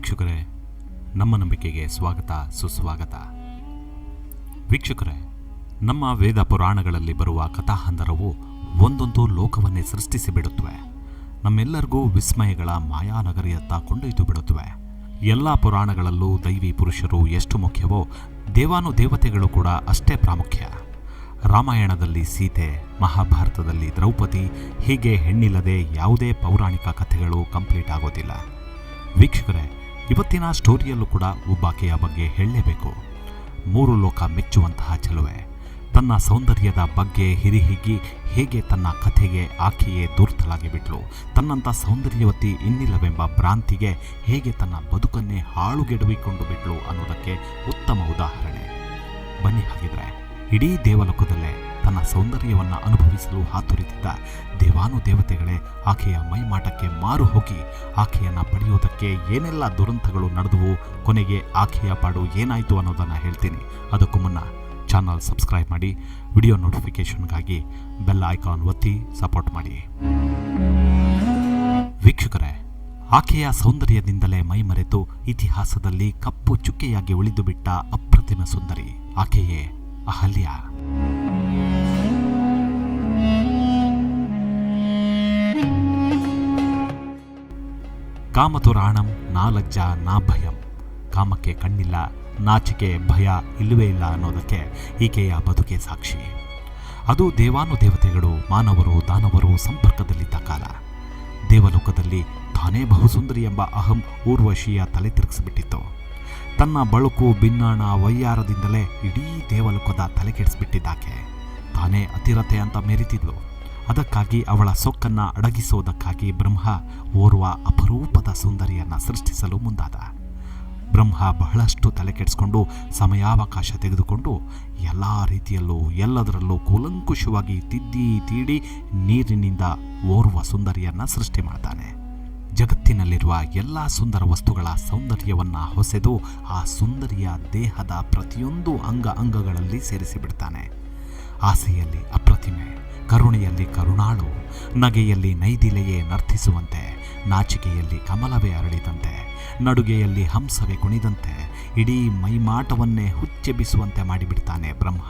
ವೀಕ್ಷಕರೇ, ನಮ್ಮ ನಂಬಿಕೆಗೆ ಸ್ವಾಗತ, ಸುಸ್ವಾಗತ. ವೀಕ್ಷಕರೇ, ನಮ್ಮ ವೇದ ಪುರಾಣಗಳಲ್ಲಿ ಬರುವ ಕಥಾಹಂದರವು ಒಂದೊಂದು ಲೋಕವನ್ನೇ ಸೃಷ್ಟಿಸಿ ಬಿಡುತ್ತವೆ. ನಮ್ಮೆಲ್ಲರಿಗೂ ವಿಸ್ಮಯಗಳ ಮಾಯಾನಗರಿಯತ್ತ ಕೊಂಡೊಯ್ದು ಬಿಡುತ್ತವೆ. ಎಲ್ಲ ಪುರಾಣಗಳಲ್ಲೂ ದೈವಿ ಪುರುಷರು ಎಷ್ಟು ಮುಖ್ಯವೋ ದೇವಾನು ದೇವತೆಗಳು ಕೂಡ ಅಷ್ಟೇ ಪ್ರಾಮುಖ್ಯ. ರಾಮಾಯಣದಲ್ಲಿ ಸೀತೆ, ಮಹಾಭಾರತದಲ್ಲಿ ದ್ರೌಪದಿ, ಹೀಗೆ ಹೆಣ್ಣಿಲ್ಲದೆ ಯಾವುದೇ ಪೌರಾಣಿಕ ಕಥೆಗಳು ಕಂಪ್ಲೀಟ್ ಆಗೋದಿಲ್ಲ. ವೀಕ್ಷಕರೇ ಇವತ್ತಿನ ಸ್ಟೋರಿಯಲ್ಲೂ ಕೂಡ ಒಬ್ಬಾಕೆಯ ಬಗ್ಗೆ ಹೇಳಲೇಬೇಕು. ಮೂರು ಲೋಕ ಮೆಚ್ಚುವಂತಹ ಚೆಲುವೆ. ತನ್ನ ಸೌಂದರ್ಯದ ಬಗ್ಗೆ ಹಿರಿಹಿಗಿ ಹೇಗೆ ತನ್ನ ಕಥೆಗೆ ಆಕೆಯೇ ದೂರ್ತಲಾಗಿ ಬಿಟ್ಲು. ತನ್ನಂಥ ಸೌಂದರ್ಯವತಿ ಇನ್ನಿಲ್ಲವೆಂಬ ಭ್ರಾಂತಿಗೆ ಹೇಗೆ ತನ್ನ ಬದುಕನ್ನೇ ಹಾಳುಗೆಡವಿಕೊಂಡು ಬಿಟ್ಲು ಅನ್ನೋದಕ್ಕೆ ಉತ್ತಮ ಉದಾಹರಣೆ. ಬನ್ನಿ ಹಾಗಿದ್ರೆ, ಇಡೀ ದೇವಲೋಕದಲ್ಲೇ ತನ್ನ ಸೌಂದರ್ಯವನ್ನು ಅನುಭವಿಸಲು ಹಾತೊರಿತಿದ್ದ ದೇವಾನು ದೇವತೆಗಳೇ, ಆಕೆಯ ಮೈಮಾಟಕ್ಕೆ ಮಾರು ಹೋಗಿ ಆಕೆಯನ್ನು ಪಡೆಯುವುದಕ್ಕೆ ಏನೆಲ್ಲ ದುರಂತಗಳು ನಡೆದುವು, ಕೊನೆಗೆ ಆಕೆಯ ಪಾಡು ಏನಾಯಿತು ಅನ್ನೋದನ್ನು ಹೇಳ್ತೀನಿ. ಅದಕ್ಕೂ ಮುನ್ನ ಚಾನಲ್ ಸಬ್ಸ್ಕ್ರೈಬ್ ಮಾಡಿ, ವಿಡಿಯೋ ನೋಟಿಫಿಕೇಷನ್ಗಾಗಿ ಬೆಲ್ ಐಕಾನ್ ಒತ್ತಿ ಸಪೋರ್ಟ್ ಮಾಡಿ. ವೀಕ್ಷಕರೇ, ಆಕೆಯ ಸೌಂದರ್ಯದಿಂದಲೇ ಮೈಮರೆತು ಇತಿಹಾಸದಲ್ಲಿ ಕಪ್ಪು ಚುಕ್ಕೆಯಾಗಿ ಉಳಿದುಬಿಟ್ಟ ಅಪ್ರತಿಮ ಸುಂದರಿ, ಆಕೆಯೇ ಅಹಲ್ಯ. ಕಾಮತುರಾಣಂ ನಾ ಲಜ್ಜ ನಾ ಭಯಂ. ಕಾಮಕ್ಕೆ ಕಣ್ಣಿಲ್ಲ, ನಾಚಿಕೆ, ಭಯ ಇಲ್ಲವೇ ಇಲ್ಲ ಅನ್ನೋದಕ್ಕೆ ಈಕೆಯ ಬದುಕೆ ಸಾಕ್ಷಿ. ಅದು ದೇವಾನು ದೇವತೆಗಳು ಮಾನವರು, ದಾನವರು ಸಂಪರ್ಕದಲ್ಲಿದ್ದ ಕಾಲ. ದೇವಲೋಕದಲ್ಲಿ ತಾನೇ ಬಹುಸುಂದರಿ ಎಂಬ ಅಹಂ ಊರ್ವಶಿಯ ತಲೆ ತಿರುಗಿಸಿಬಿಟ್ಟಿತ್ತು. ತನ್ನ ಬಳುಕು, ಬಿನ್ನಾಣ, ವೈಯಾರದಿಂದಲೇ ಇಡೀ ದೇವಲೋಕದ ತಲೆ ಕೆಡಿಸ್ಬಿಟ್ಟಿದ್ದಾಕೆ. ತಾನೇ ಅತಿರತೆ ಅಂತ ಮೆರಿತಿದ್ಲು. ಅದಕ್ಕಾಗಿ ಅವಳ ಸೊಕ್ಕನ್ನು ಅಡಗಿಸೋದಕ್ಕಾಗಿ ಬ್ರಹ್ಮ ಓರ್ವ ಅಪರೂಪದ ಸುಂದರಿಯನ್ನು ಸೃಷ್ಟಿಸಲು ಮುಂದಾದ. ಬ್ರಹ್ಮ ಬಹಳಷ್ಟು ತಲೆ ಕೆಡಿಸ್ಕೊಂಡು ಸಮಯಾವಕಾಶ ತೆಗೆದುಕೊಂಡು ಎಲ್ಲ ರೀತಿಯಲ್ಲೂ ಎಲ್ಲದರಲ್ಲೂ ಕೂಲಂಕುಷವಾಗಿ ತಿದ್ದಿ ತೀಡಿ ನೀರಿನಿಂದ ಓರ್ವ ಸುಂದರಿಯನ್ನು ಸೃಷ್ಟಿ ಮಾಡ್ತಾನೆ. ಜಗತ್ತಿನಲ್ಲಿರುವ ಎಲ್ಲ ಸುಂದರ ವಸ್ತುಗಳ ಸೌಂದರ್ಯವನ್ನು ಹೊಸೆದು ಆ ಸುಂದರಿಯ ದೇಹದ ಪ್ರತಿಯೊಂದು ಅಂಗ ಅಂಗಗಳಲ್ಲಿ ಸೇರಿಸಿಬಿಡ್ತಾನೆ ಆಸೆಯಲ್ಲಿ ಅಪ್ರತಿಮೆ. ಕರುಣೆಯಲ್ಲಿ ಕರುಣಾಳು, ನಗೆಯಲ್ಲಿ ನೈದಿಲೆಯೇ ನರ್ತಿಸುವಂತೆ, ನಾಚಿಕೆಯಲ್ಲಿ ಕಮಲವೇ ಅರಳಿದಂತೆ, ನಡುಗೆಯಲ್ಲಿ ಹಂಸವೇ ಕುಣಿದಂತೆ, ಇಡೀ ಮೈಮಾಟವನ್ನೇ ಹುಚ್ಚೆಬ್ಬಿಸುವಂತೆ ಮಾಡಿಬಿಡ್ತಾನೆ ಬ್ರಹ್ಮ.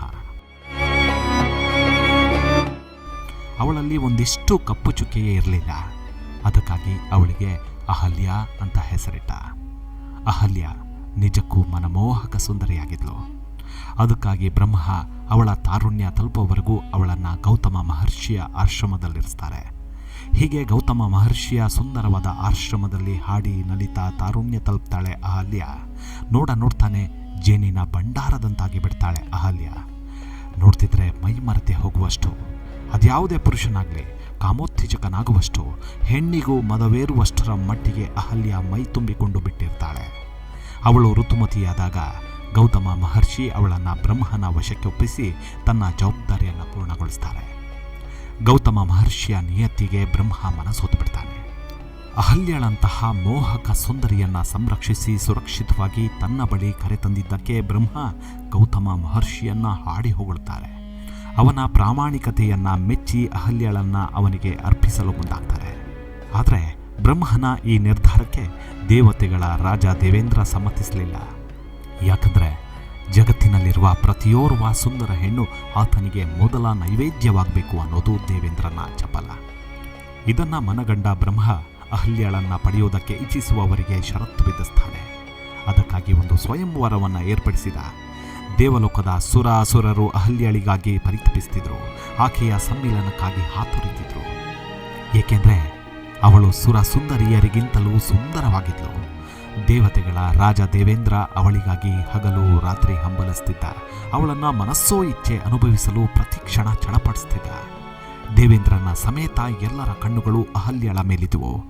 ಅವಳಲ್ಲಿ ಒಂದಿಷ್ಟು ಕಪ್ಪು ಚುಕ್ಕೆಯೇ ಇರಲಿಲ್ಲ. ಅದಕ್ಕಾಗಿ ಅವಳಿಗೆ ಅಹಲ್ಯ ಅಂತ ಹೆಸರಿಟ್ಟ. ಅಹಲ್ಯ ನಿಜಕ್ಕೂ ಮನಮೋಹಕ ಸುಂದರಿಯಾಗಿದ್ಲು. ಅದಕ್ಕಾಗಿ ಬ್ರಹ್ಮ ಅವಳ ತಾರುಣ್ಯ ತಲುಪೋವರೆಗೂ ಅವಳನ್ನು ಗೌತಮ ಮಹರ್ಷಿಯ ಆಶ್ರಮದಲ್ಲಿರಿಸ್ತಾರೆ. ಹೀಗೆ ಗೌತಮ ಮಹರ್ಷಿಯ ಸುಂದರವಾದ ಆಶ್ರಮದಲ್ಲಿ ಹಾಡಿ ನಲಿತಾ ತಾರುಣ್ಯ ತಲುಪ್ತಾಳೆ ಅಹಲ್ಯ. ನೋಡ ನೋಡ್ತಾನೆ ಜೇನಿನ ಭಂಡಾರದಂತಾಗಿ ಬಿಡ್ತಾಳೆ ಅಹಲ್ಯ. ನೋಡ್ತಿದ್ರೆ ಮೈ ಮರತೆ ಹೋಗುವಷ್ಟು, ಅದ್ಯಾವುದೇ ಪುರುಷನಾಗಲಿ, ಕಾಮೋತ್ತೇಜಕನಾಗುವಷ್ಟು, ಹೆಣ್ಣಿಗೂ ಮದವೇರುವಷ್ಟರ ಮಟ್ಟಿಗೆ ಅಹಲ್ಯ ಮೈ ತುಂಬಿಕೊಂಡು ಬಿಟ್ಟಿರ್ತಾಳೆ. ಅವಳು ಋತುಮತಿಯಾದಾಗ ಗೌತಮ ಮಹರ್ಷಿ ಅವಳನ್ನು ಬ್ರಹ್ಮನ ವಶಕ್ಕೆ ಒಪ್ಪಿಸಿ ತನ್ನ ಜವಾಬ್ದಾರಿಯನ್ನು ಪೂರ್ಣಗೊಳಿಸ್ತಾರೆ. ಗೌತಮ ಮಹರ್ಷಿಯ ನಿಯತ್ತಿಗೆ ಬ್ರಹ್ಮ ಮನಸ್ಸೋತು ಬಿಡ್ತಾನೆ. ಅಹಲ್ಯಳಂತಹ ಮೋಹಕ ಸುಂದರಿಯನ್ನು ಸಂರಕ್ಷಿಸಿ ಸುರಕ್ಷಿತವಾಗಿ ತನ್ನ ಬಳಿ ಕರೆತಂದಿದ್ದಕ್ಕೆ ಬ್ರಹ್ಮ ಗೌತಮ ಮಹರ್ಷಿಯನ್ನ ಹಾಡಿ ಹೊಗಳುತ್ತಾರೆ. ಅವನ ಪ್ರಾಮಾಣಿಕತೆಯನ್ನು ಮೆಚ್ಚಿ ಅಹಲ್ಯಳನ್ನು ಅವನಿಗೆ ಅರ್ಪಿಸಲು ಮುಂದಾಗ್ತಾರೆ. ಆದರೆ ಬ್ರಹ್ಮನ ಈ ನಿರ್ಧಾರಕ್ಕೆ ದೇವತೆಗಳ ರಾಜ ದೇವೇಂದ್ರ ಸಮ್ಮತಿಸಲಿಲ್ಲ. ಯಾಕಂದ್ರೆ ಜಗತ್ತಿನಲ್ಲಿರುವ ಪ್ರತಿಯೋರ್ವ ಸುಂದರ ಹೆಣ್ಣು ಆತನಿಗೆ ಮೊದಲ ನೈವೇದ್ಯವಾಗಬೇಕು ಅನ್ನೋದು ದೇವೇಂದ್ರನ ಚಪಲ ಇದನ್ನ ಮನಗಂಡ ಬ್ರಹ್ಮ ಅಹಲ್ಯಳನ್ನ ಪಡೆಯುವುದಕ್ಕೆ ಇಚ್ಛಿಸುವವರಿಗೆ ಷರತ್ತು ವಿಧಿಸ್ತಾನೆ. ಅದಕ್ಕಾಗಿ ಒಂದು ಸ್ವಯಂವರವನ್ನು ಏರ್ಪಡಿಸಿದ ದೇವಲೋಕದ ಸುರ ಅಸುರರು ಅಹಲ್ಯಳಿಗಾಗಿ ಪರಿತಪಿಸ್ತಿದ್ರು. ಆಕೆಯ ಸಮ್ಮಿಲನಕ್ಕಾಗಿ ಹಾತೊರಿತಿದ್ರು. ಏಕೆಂದರೆ ಅವಳು ಸುರ ಸುಂದರಿಯರಿಗಿಂತಲೂ ಸುಂದರವಾಗಿದ್ಲು. ದೇವತೆಗಳ ರಾಜ ದೇವೇಂದ್ರ ಅವಳಿಗಾಗಿ ಹಗಲು ರಾತ್ರಿ ಹಂಬಲಿಸ್ತಿದ್ದ. ಅವಳನ್ನ ಮನಸ್ಸೋ ಇಚ್ಛೆ ಅನುಭವಿಸಲು ಪ್ರತಿಕ್ಷಣ ಚಳಪಡಿಸ್ತಿದ್ದ. ದೇವೇಂದ್ರನ ಸಮೇತ ಎಲ್ಲರ ಕಣ್ಣುಗಳು ಅಹಲ್ಯಳ ಮೇಲಿದುವು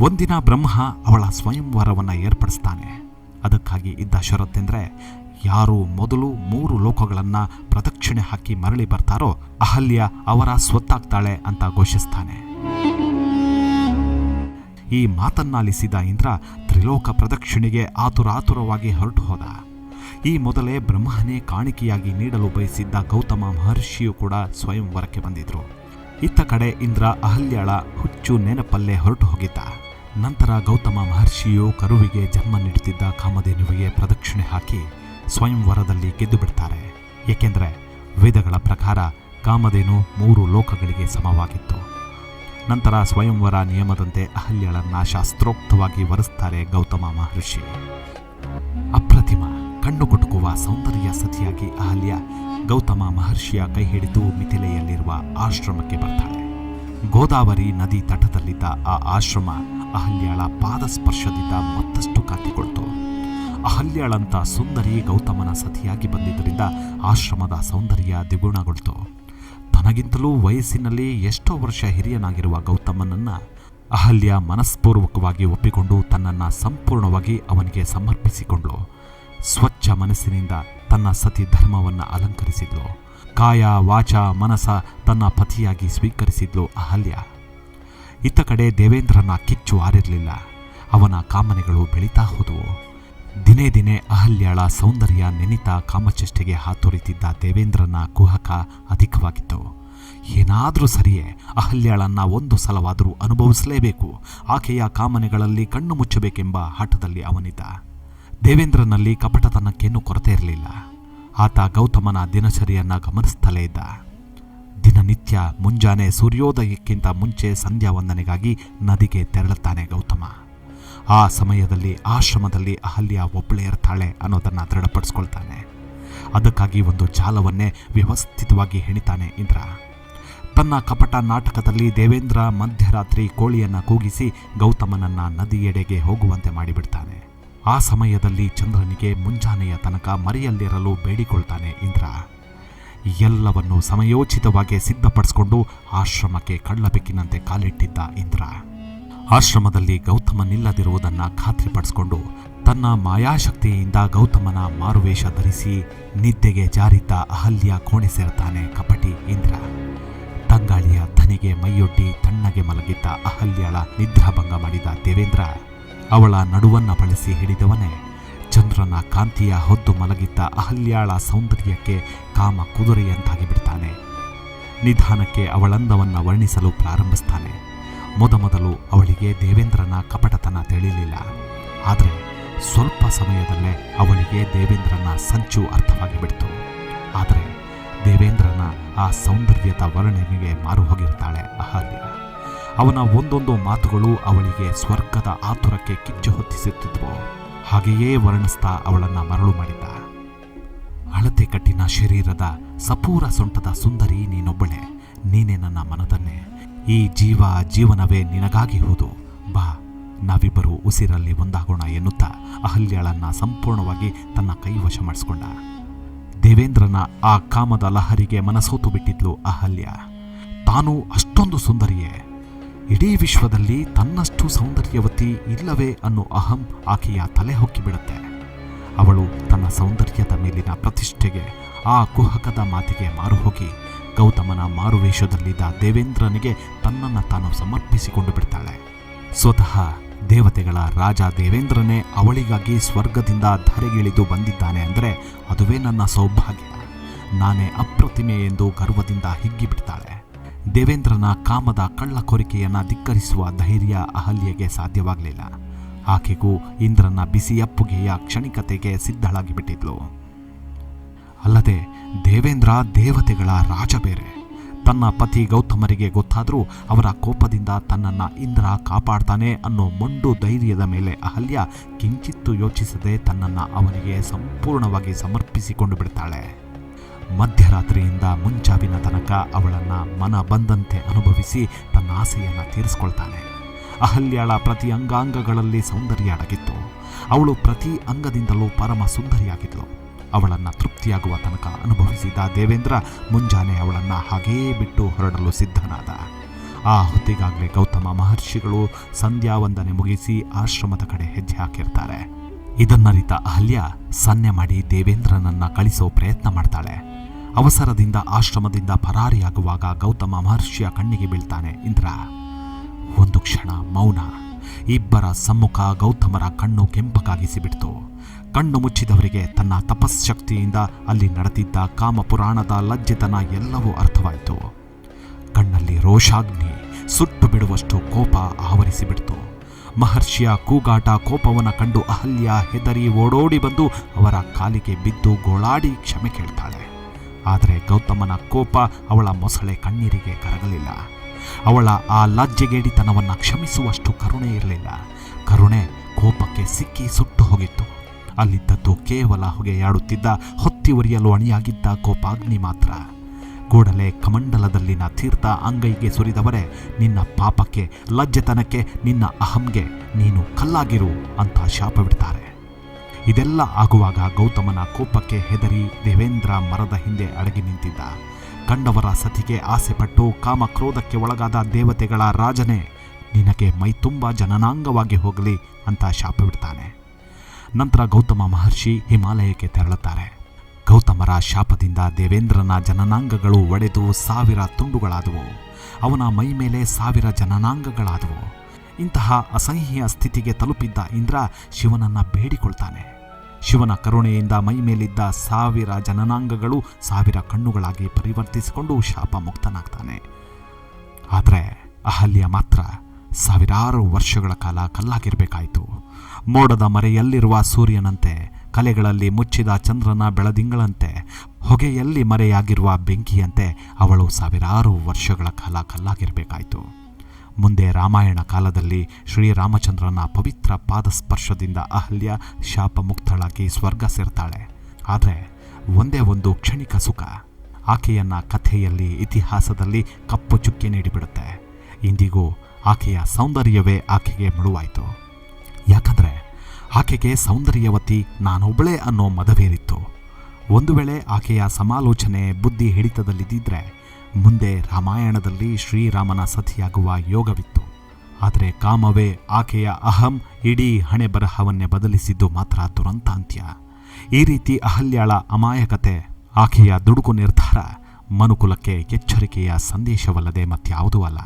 ಒಂದಿನ ಬ್ರಹ್ಮ ಅವಳ ಸ್ವಯಂವರವನ್ನು ಏರ್ಪಡಿಸ್ತಾನೆ. ಅದಕ್ಕಾಗಿ ಇದ್ದ ಷರತ್ತೆಂದರೆ, ಯಾರು ಮೊದಲು ಮೂರು ಲೋಕಗಳನ್ನ ಪ್ರದಕ್ಷಿಣೆ ಹಾಕಿ ಮರಳಿ ಬರ್ತಾರೋ ಅಹಲ್ಯ ಅವರ ಸ್ವತ್ತಾಗ್ತಾಳೆ ಅಂತ ಘೋಷಿಸ್ತಾನೆ. ಈ ಮಾತನ್ನಾಲಿಸಿದ ಇಂದ್ರ ತ್ರಿಲೋಕ ಪ್ರದಕ್ಷಿಣೆಗೆ ಆತುರಾತುರವಾಗಿ ಹೊರಟು ಹೋದ ಈ ಮೊದಲೇ ಬ್ರಹ್ಮನೇ ಕಾಣಿಕೆಯಾಗಿ ನೀಡಲು ಬಯಸಿದ್ದ ಗೌತಮ ಮಹರ್ಷಿಯು ಕೂಡ ಸ್ವಯಂವರಕ್ಕೆ ಬಂದಿದ್ರು. ಇತ್ತ ಕಡೆ ಇಂದ್ರ ಅಹಲ್ಯಾಳ ಹುಚ್ಚು ನೆನಪಲ್ಲೇ ಹೊರಟು ಹೋಗಿದ್ದ ನಂತರ ಗೌತಮ ಮಹರ್ಷಿಯು ಕರುವಿಗೆ ಜನ್ಮ ನೀಡುತ್ತಿದ್ದ ಕಾಮಧೇನುವಿಗೆ ಪ್ರದಕ್ಷಿಣೆ ಹಾಕಿ ಸ್ವಯಂವರದಲ್ಲಿ ಗೆದ್ದು ಬಿಡ್ತಾರೆ. ಏಕೆಂದರೆ ವೇದಗಳ ಪ್ರಕಾರ ಕಾಮಧೇನು ಮೂರು ಲೋಕಗಳಿಗೆ ಸಮವಾಗಿತ್ತು. ನಂತರ ಸ್ವಯಂವರ ನಿಯಮದಂತೆ ಅಹಲ್ಯಳನ್ನ ಶಾಸ್ತ್ರೋಕ್ತವಾಗಿ ವರಿಸ್ತಾರೆ ಗೌತಮ ಮಹರ್ಷಿ. ಅಪ್ರತಿಮ, ಕಣ್ಣು ಕುಟುಕುವ ಸೌಂದರ್ಯ ಸತಿಯಾಗಿ ಅಹಲ್ಯ ಗೌತಮ ಮಹರ್ಷಿಯ ಕೈ ಹಿಡಿದು ಮಿಥಿಲೆಯಲ್ಲಿರುವ ಆಶ್ರಮಕ್ಕೆ ಬರ್ತಾಳೆ. ಗೋದಾವರಿ ನದಿ ತಟದಲ್ಲಿದ್ದ ಆ ಆಶ್ರಮ ಅಹಲ್ಯಾಳ ಪಾದಸ್ಪರ್ಶದಿಂದ ಮತ್ತಷ್ಟು ಕಾತಿಕೊಳ್ತು ಅಹಲ್ಯಾಳಂತ ಸುಂದರಿ ಗೌತಮನ ಸತಿಯಾಗಿ ಬಂದಿದ್ದರಿಂದ ಆಶ್ರಮದ ಸೌಂದರ್ಯ ದ್ವಿಗುಣಗೊಳ್ತು. ತನಗಿಂತಲೂ ವಯಸ್ಸಿನಲ್ಲಿ ಎಷ್ಟೋ ವರ್ಷ ಹಿರಿಯನಾಗಿರುವ ಗೌತಮನನ್ನು ಅಹಲ್ಯ ಮನಸ್ಪೂರ್ವಕವಾಗಿ ಒಪ್ಪಿಕೊಂಡು ತನ್ನನ್ನು ಸಂಪೂರ್ಣವಾಗಿ ಅವನಿಗೆ ಸಮರ್ಪಿಸಿಕೊಂಡ್ಳು. ಸ್ವಚ್ಛ ಮನಸ್ಸಿನಿಂದ ತನ್ನ ಸತಿ ಧರ್ಮವನ್ನು ಅಲಂಕರಿಸಿದ್ಲು ಕಾಯ, ವಾಚ, ಮನಸ ತನ್ನ ಪತಿಯಾಗಿ ಸ್ವೀಕರಿಸಿದ್ಲು ಅಹಲ್ಯ. ಇತ್ತ ಕಡೆ ದೇವೇಂದ್ರನ ಕಿಚ್ಚು ಆರಿರಲಿಲ್ಲ. ಅವನ ಕಾಮನೆಗಳು ಬೆಳೀತಾ ಹೋದವು. ದಿನೇ ದಿನೇ ಅಹಲ್ಯಾಳ ಸೌಂದರ್ಯ ನೆನಿತ ಕಾಮಚೆಷ್ಟೆಗೆ ಹಾತೊರಿತಿದ್ದ ದೇವೇಂದ್ರನ ಕುಹಕ ಅಧಿಕವಾಗಿತ್ತು. ಏನಾದರೂ ಸರಿಯೇ, ಅಹಲ್ಯಾಳನ್ನು ಒಂದು ಸಲವಾದರೂ ಅನುಭವಿಸಲೇಬೇಕು. ಆಕೆಯ ಕಾಮನೆಗಳಲ್ಲಿ ಕಣ್ಣು ಮುಚ್ಚಬೇಕೆಂಬ ಹಠದಲ್ಲಿ ಅವನಿದ್ದ. ದೇವೇಂದ್ರನಲ್ಲಿ ಕಪಟತನಕ್ಕೇನೂ ಕೊರತೆ ಇರಲಿಲ್ಲ. ಆತ ಗೌತಮನ ದಿನಚರಿಯನ್ನ ಗಮನಿಸುತ್ತಲೇ ಇದ್ದ. ದಿನನಿತ್ಯ ಮುಂಜಾನೆ ಸೂರ್ಯೋದಯಕ್ಕಿಂತ ಮುಂಚೆ ಸಂಧ್ಯಾ ವಂದನೆಗಾಗಿ ನದಿಗೆ ತೆರಳುತ್ತಾನೆ ಗೌತಮ. ಆ ಸಮಯದಲ್ಲಿ ಆಶ್ರಮದಲ್ಲಿ ಅಹಲ್ಯ ಒಬ್ಬಳೇ ಇರ್ತಾಳೆ ಅನ್ನೋದನ್ನು ದೃಢಪಡಿಸ್ಕೊಳ್ತಾನೆ. ಅದಕ್ಕಾಗಿ ಒಂದು ಜಾಲವನ್ನೇ ವ್ಯವಸ್ಥಿತವಾಗಿ ಹೆಣಿತಾನೆ ಇಂದ್ರ. ತನ್ನ ಕಪಟ ನಾಟಕದಲ್ಲಿ ದೇವೇಂದ್ರ ಮಧ್ಯರಾತ್ರಿ ಕೋಳಿಯನ್ನು ಕೂಗಿಸಿ ಗೌತಮನನ್ನ ನದಿಯೆಡೆಗೆ ಹೋಗುವಂತೆ ಮಾಡಿಬಿಡ್ತಾನೆ. ಆ ಸಮಯದಲ್ಲಿ ಚಂದ್ರನಿಗೆ ಮುಂಜಾನೆಯ ತನಕ ಮರೆಯಲ್ಲಿರಲು ಬೇಡಿಕೊಳ್ತಾನೆ ಇಂದ್ರ. ಎಲ್ಲವನ್ನು ಸಮಯೋಚಿತವಾಗಿ ಸಿದ್ಧಪಡಿಸಿಕೊಂಡು ಆಶ್ರಮಕ್ಕೆ ಕಳ್ಳಬೆಕ್ಕಿನಂತೆ ಕಾಲಿಟ್ಟಿದ್ದ ಇಂದ್ರ. ಆಶ್ರಮದಲ್ಲಿ ಗೌತಮನಿಲ್ಲದಿರುವುದನ್ನ ಖಾತ್ರಿಪಡಿಸಿಕೊಂಡು ತನ್ನ ಮಾಯಾಶಕ್ತಿಯಿಂದ ಗೌತಮನ ಮಾರುವೇಷ ಧರಿಸಿ ನಿದ್ದೆಗೆ ಜಾರಿದ್ದ ಅಹಲ್ಯ ಕೋಣೆ ಸೇರ್ತಾನೆ ಕಪಟಿ ಇಂದ್ರ. ತಂಗಾಳಿಯ ಧನಿಗೆ ಮೈಯೊಡ್ಡಿ ತಣ್ಣಗೆ ಮಲಗಿದ್ದ ಅಹಲ್ಯಳ ನಿದ್ರಾಭಂಗ ಮಾಡಿದ ದೇವೇಂದ್ರ. ಅವಳ ನಡುವನ್ನ ಬಳಸಿ ಹಿಡಿದವನೇ ಚಂದ್ರನ ಕಾಂತಿಯ ಹೊದ್ದು ಮಲಗಿದ್ದ ಅಹಲ್ಯಾಳ ಸೌಂದರ್ಯಕ್ಕೆ ಕಾಮ ಕುದುರೆಯಂತಾಗಿ ಬಿಡ್ತಾನೆ. ನಿಧಾನಕ್ಕೆ ಅವಳಂದವನ್ನ ವರ್ಣಿಸಲು ಪ್ರಾರಂಭಿಸ್ತಾನೆ. ಮೊದಮೊದಲು ಅವಳಿಗೆ ದೇವೇಂದ್ರನ ಕಪಟತನ ತಿಳಿಯಲಿಲ್ಲ ಆದರೆ ಸ್ವಲ್ಪ ಸಮಯದಲ್ಲೇ ಅವಳಿಗೆ ದೇವೇಂದ್ರನ ಸಂಚು ಅರ್ಥವಾಗಿ ಬಿಡ್ತು ಆದರೆ ದೇವೇಂದ್ರನ ಆ ಸೌಂದರ್ಯದ ವರ್ಣನೆಗೆ ಮಾರು ಹೋಗಿರ್ತಾಳೆ ಅಹಲ್ಯ. ಅವನ ಒಂದೊಂದು ಮಾತುಗಳು ಅವಳಿಗೆ ಸ್ವರ್ಗದ ಆತುರಕ್ಕೆ ಕಿಚ್ಚು ಹೊತ್ತಿಸುತ್ತಿದ್ವು. ಹಾಗೆಯೇ ವರ್ಣಿಸ್ತಾ ಅವಳನ್ನ ಮರಳು ಮಾಡಿದ್ದ ಅಳತೆ ಕಟ್ಟಿನ ಶರೀರದ ಸಪೂರ ಸೊಂಟದ ಸುಂದರಿ ನೀನೊಬ್ಬಳೆ, ನೀನೇ ನನ್ನ ಮನದನ್ನೇ. ಈ ಜೀವ ಜೀವನವೇ ನಿನಗಾಗಿ ಹೋದು. ಬಾ, ನಾವಿಬ್ಬರು ಉಸಿರಲ್ಲಿ ಒಂದಾಗೋಣ ಎನ್ನುತ್ತಾ ಅಹಲ್ಯಳನ್ನ ಸಂಪೂರ್ಣವಾಗಿ ತನ್ನ ಕೈವಶ ಮಾಡಿಸ್ಕೊಂಡ. ದೇವೇಂದ್ರನ ಆ ಕಾಮದ ಲಹರಿಗೆ ಮನಸೋತು ಬಿಟ್ಟಿದ್ಲು ಅಹಲ್ಯ. ತಾನು ಅಷ್ಟೊಂದು ಸುಂದರಿಯೇ. ಇಡೀ ವಿಶ್ವದಲ್ಲಿ ತನ್ನಷ್ಟು ಸೌಂದರ್ಯವತಿ ಇಲ್ಲವೇ ಅನ್ನೋ ಅಹಂ ಆಕೆಯ ತಲೆ ಹೊಕ್ಕಿಬಿಡುತ್ತೆ ಅವಳು ತನ್ನ ಸೌಂದರ್ಯದ ಮೇಲಿನ ಪ್ರತಿಷ್ಠೆಗೆ ಆ ಕುಹಕದ ಮಾತಿಗೆ ಮಾರುಹೋಗಿ ಗೌತಮನ ಮಾರುವೇಷದಲ್ಲಿದ್ದ ದೇವೇಂದ್ರನಿಗೆ ತನ್ನನ್ನು ತಾನು ಸಮರ್ಪಿಸಿಕೊಂಡು ಬಿಡ್ತಾಳೆ. ಸ್ವತಃ ದೇವತೆಗಳ ರಾಜ ದೇವೇಂದ್ರನೇ ಅವಳಿಗಾಗಿ ಸ್ವರ್ಗದಿಂದ ಧರೆಗಿಳಿದು ಬಂದಿದ್ದಾನೆ ಅಂದರೆ ಅದುವೇ ನನ್ನ ಸೌಭಾಗ್ಯ. ನಾನೇ ಅಪ್ರತಿಮೆ ಎಂದು ಗರ್ವದಿಂದ ಹಿಗ್ಗಿಬಿಡ್ತಾಳೆ. ದೇವೇಂದ್ರನ ಕಾಮದ ಕಳ್ಳ ಕೋರಿಕೆಯನ್ನು ಧಿಕ್ಕರಿಸುವ ಧೈರ್ಯ ಅಹಲ್ಯೆಗೆ ಸಾಧ್ಯವಾಗಲಿಲ್ಲ. ಆಕೆಗೂ ಇಂದ್ರನ ಬಿಸಿಯಪ್ಪುಗೆಯ ಕ್ಷಣಿಕತೆಗೆ ಸಿದ್ಧಳಾಗಿ ಬಿಟ್ಟಿದ್ಲು ಅಲ್ಲದೆ ದೇವೇಂದ್ರ ದೇವತೆಗಳ ರಾಜ ಬೇರೆ. ತನ್ನ ಪತಿ ಗೌತಮರಿಗೆ ಗೊತ್ತಾದರೂ ಅವರ ಕೋಪದಿಂದ ತನ್ನನ್ನು ಇಂದ್ರ ಕಾಪಾಡ್ತಾನೆ ಅನ್ನೋ ಮೊಂಡು ಧೈರ್ಯದ ಮೇಲೆ ಅಹಲ್ಯ ಕಿಂಚಿತ್ತು ಯೋಚಿಸದೆ ತನ್ನನ್ನು ಅವನಿಗೆ ಸಂಪೂರ್ಣವಾಗಿ ಸಮರ್ಪಿಸಿಕೊಂಡು ಬಿಡ್ತಾಳೆ. ಮಧ್ಯರಾತ್ರಿಯಿಂದ ಮುಂಜಾವಿನ ತನಕ ಅವಳನ್ನು ಮನ ಬಂದಂತೆ ಅನುಭವಿಸಿ ತನ್ನ ಆಸೆಯನ್ನು ತೀರಿಸ್ಕೊಳ್ತಾನೆ. ಅಹಲ್ಯಾಳ ಪ್ರತಿ ಅಂಗಾಂಗಗಳಲ್ಲಿ ಸೌಂದರ್ಯ ಅಡಗಿತ್ತು. ಅವಳು ಪ್ರತಿ ಅಂಗದಿಂದಲೂ ಪರಮ ಸುಂದರಿಯಾಗಿದ್ಲು ಅವಳನ್ನ ತೃಪ್ತಿಯಾಗುವ ತನಕ ಅನುಭವಿಸಿದ ದೇವೇಂದ್ರ ಮುಂಜಾನೆ ಅವಳನ್ನ ಹಾಗೇ ಬಿಟ್ಟು ಹೊರಡಲು ಸಿದ್ಧನಾದ. ಆ ಹೊತ್ತಿಗಾಗಲೇ ಗೌತಮ ಮಹರ್ಷಿಗಳು ಸಂಧ್ಯಾ ವಂದನೆ ಮುಗಿಸಿ ಆಶ್ರಮದ ಕಡೆ ಹೆಜ್ಜೆ ಹಾಕಿರ್ತಾರೆ. ಇದನ್ನರಿತ ಅಹಲ್ಯ ಸನ್ನೆ ಮಾಡಿ ದೇವೇಂದ್ರನನ್ನು ಕಳಿಸೋ ಪ್ರಯತ್ನ ಮಾಡ್ತಾಳೆ. ಅವಸರದಿಂದ ಆಶ್ರಮದಿಂದ ಪರಾರಿಯಾಗುವಾಗ ಗೌತಮ ಮಹರ್ಷಿಯ ಕಣ್ಣಿಗೆ ಬೀಳ್ತಾನೆ ಇಂದ್ರ. ಒಂದು ಕ್ಷಣ ಮೌನ. ಇಬ್ಬರ ಸಮ್ಮುಖ ಗೌತಮರ ಕಣ್ಣು ಕೆಂಪಗಾಗಿಸಿಬಿಡ್ತು ಕಣ್ಣು ಮುಚ್ಚಿದವರಿಗೆ ತನ್ನ ತಪಸ್ಶಕ್ತಿಯಿಂದ ಅಲ್ಲಿ ನಡೆದಿದ್ದ ಕಾಮಪುರಾಣದ ಲಜ್ಜಿತನ ಎಲ್ಲವೂ ಅರ್ಥವಾಯಿತು. ಕಣ್ಣಲ್ಲಿ ರೋಷಾಗ್ನಿ, ಸುಟ್ಟು ಬಿಡುವಷ್ಟು ಕೋಪ ಆವರಿಸಿಬಿಡ್ತು. ಮಹರ್ಷಿಯ ಕೂಗಾಟ ಕೋಪವನ್ನ ಕಂಡು ಅಹಲ್ಯ ಹೆದರಿ ಓಡೋಡಿ ಬಂದು ಅವರ ಕಾಲಿಗೆ ಬಿದ್ದು ಗೋಳಾಡಿ ಕ್ಷಮೆ ಕೇಳ್ತಾಳೆ. ಆದರೆ ಗೌತಮನ ಕೋಪ ಅವಳ ಮೊಸಳೆ ಕಣ್ಣೀರಿಗೆ ಕರಗಲಿಲ್ಲ. ಅವಳ ಆ ಲಜ್ಜೆಗೇಡಿತನವನ್ನು ಕ್ಷಮಿಸುವಷ್ಟು ಕರುಣೆ ಇರಲಿಲ್ಲ. ಕರುಣೆ ಕೋಪಕ್ಕೆ ಸಿಕ್ಕಿ ಸುಟ್ಟು ಹೋಗಿತ್ತು. ಅಲ್ಲಿದ್ದದ್ದು ಕೇವಲ ಹೊಗೆಯಾಡುತ್ತಿದ್ದ ಹೊತ್ತಿ ಒರಿಯಲು ಅಣಿಯಾಗಿದ್ದ ಕೋಪಾಗ್ನಿ ಮಾತ್ರ. ಕೂಡಲೇ ಕಮಂಡಲದಲ್ಲಿನ ತೀರ್ಥ ಅಂಗೈಗೆ ಸುರಿದವರೇ, ನಿನ್ನ ಪಾಪಕ್ಕೆ, ಲಜ್ಜೆತನಕ್ಕೆ, ನಿನ್ನ ಅಹಂಗೆ ನೀನು ಕಲ್ಲಾಗಿರು ಅಂತ ಶಾಪವಿಡ್ತಾರೆ. ಇದೆಲ್ಲ ಆಗುವಾಗ ಗೌತಮನ ಕೋಪಕ್ಕೆ ಹೆದರಿ ದೇವೇಂದ್ರ ಮರದ ಹಿಂದೆ ಅಡಗಿ ನಿಂತಿದ್ದ. ಕಂಡವರ ಸತಿಗೆ ಆಸೆಪಟ್ಟು ಕಾಮಕ್ರೋಧಕ್ಕೆ ಒಳಗಾದ ದೇವತೆಗಳ ರಾಜನೇ, ನಿನಗೆ ಮೈತುಂಬ ಜನನಾಂಗವಾಗಿ ಹೋಗಲಿ ಅಂತ ಶಾಪ ಬಿಡ್ತಾನೆ ನಂತರ ಗೌತಮ ಮಹರ್ಷಿ ಹಿಮಾಲಯಕ್ಕೆ ತೆರಳುತ್ತಾರೆ. ಗೌತಮರ ಶಾಪದಿಂದ ದೇವೇಂದ್ರನ ಜನನಾಂಗಗಳು ಒಡೆದು ಸಾವಿರ ತುಂಡುಗಳಾದವು. ಅವನ ಮೈ ಮೇಲೆ ಸಾವಿರ ಜನನಾಂಗಗಳಾದವು. ಇಂತಹ ಅಸಹ್ಯ ಸ್ಥಿತಿಗೆ ತಲುಪಿದ್ದ ಇಂದ್ರ ಶಿವನನ್ನ ಬೇಡಿಕೊಳ್ತಾನೆ. ಶಿವನ ಕರುಣೆಯಿಂದ ಮೈ ಮೇಲಿದ್ದ ಸಾವಿರ ಜನನಾಂಗಗಳು ಸಾವಿರ ಕಣ್ಣುಗಳಾಗಿ ಪರಿವರ್ತಿಸಿಕೊಂಡು ಶಾಪ ಮುಕ್ತನಾಗ್ತಾನೆ ಆದರೆ ಅಹಲ್ಯ ಮಾತ್ರ ಸಾವಿರಾರು ವರ್ಷಗಳ ಕಾಲ ಕಲ್ಲಾಗಿರಬೇಕಾಯಿತು. ಮೋಡದ ಮರೆಯಲ್ಲಿರುವ ಸೂರ್ಯನಂತೆ, ಕಲೆಗಳಲ್ಲಿ ಮುಚ್ಚಿದ ಚಂದ್ರನ ಬೆಳದಿಂಗಳಂತೆ, ಹೊಗೆಯಲ್ಲಿ ಮರೆಯಾಗಿರುವ ಬೆಂಕಿಯಂತೆ ಅವಳು ಸಾವಿರಾರು ವರ್ಷಗಳ ಕಾಲ ಕಲ್ಲಾಗಿರಬೇಕಾಯಿತು. ಮುಂದೆ ರಾಮಾಯಣ ಕಾಲದಲ್ಲಿ ಶ್ರೀರಾಮಚಂದ್ರನ ಪವಿತ್ರ ಪಾದಸ್ಪರ್ಶದಿಂದ ಅಹಲ್ಯ ಶಾಪ ಮುಕ್ತಳಾಗಿ ಸ್ವರ್ಗ ಸೇರ್ತಾಳೆ. ಆದರೆ ಒಂದೇ ಒಂದು ಕ್ಷಣಿಕ ಸುಖ, ಆಕೆಯನ್ನ ಕಥೆಯಲ್ಲಿ, ಇತಿಹಾಸದಲ್ಲಿ ಕಪ್ಪು ಚುಕ್ಕೆ ನೀಡಿಬಿಡುತ್ತೆ. ಇಂದಿಗೂ ಆಕೆಯ ಸೌಂದರ್ಯವೇ ಆಕೆಗೆ ಮುಳುವಾಯಿತು. ಯಾಕಂದರೆ ಆಕೆಗೆ ಸೌಂದರ್ಯವತಿ ನಾನೊಬ್ಬಳೇ ಅನ್ನೋ ಮದವೇರಿತ್ತು ಒಂದು ವೇಳೆ ಆಕೆಯ ಸಮಾಲೋಚನೆ ಬುದ್ಧಿ ಹಿಡಿತದಲ್ಲಿದ್ದಿದ್ರೆ ಮುಂದೆ ರಾಮಾಯಣದಲ್ಲಿ ಶ್ರೀರಾಮನ ಸತಿಯಾಗುವ ಯೋಗವಿತ್ತು. ಆದರೆ ಕಾಮವೇ ಆಕೆಯ ಅಹಂ ಇಡೀ ಹಣೆ ಬರಹವನ್ನೇ ಬದಲಿಸಿದ್ದು ಮಾತ್ರ ದುರಂತಾಂತ್ಯ. ಈ ರೀತಿ ಅಹಲ್ಯಾಳ ಅಮಾಯಕತೆ, ಆಕೆಯ ದುಡುಕು ನಿರ್ಧಾರ ಮನುಕುಲಕ್ಕೆ ಎಚ್ಚರಿಕೆಯ ಸಂದೇಶವಲ್ಲದೆ ಮತ್ಯಾವುದೂ ಅಲ್ಲ.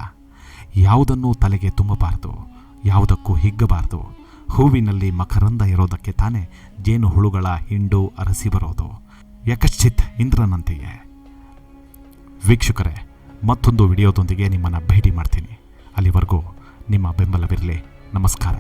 ಯಾವುದನ್ನೂ ತಲೆಗೆ ತುಂಬಬಾರದು, ಯಾವುದಕ್ಕೂ ಹಿಗ್ಗಬಾರದು ಹೂವಿನಲ್ಲಿ ಮಕರಂದ ಇರೋದಕ್ಕೆ ತಾನೇ ಜೇನು ಹುಳುಗಳ ಹಿಂಡು ಅರಸಿ ಬರೋದು. ಯಕಶ್ಚಿತ್ ಇಂದ್ರನಂತೆಯೇ. ವೀಕ್ಷಕರೇ, ಮತ್ತೊಂದು ವಿಡಿಯೋದೊಂದಿಗೆ ನಿಮ್ಮನ್ನು ಭೇಟಿ ಮಾಡ್ತೀನಿ. ಅಲ್ಲಿವರೆಗೂ ನಿಮ್ಮ ಬೆಂಬಲವಿರಲಿ. ನಮಸ್ಕಾರ.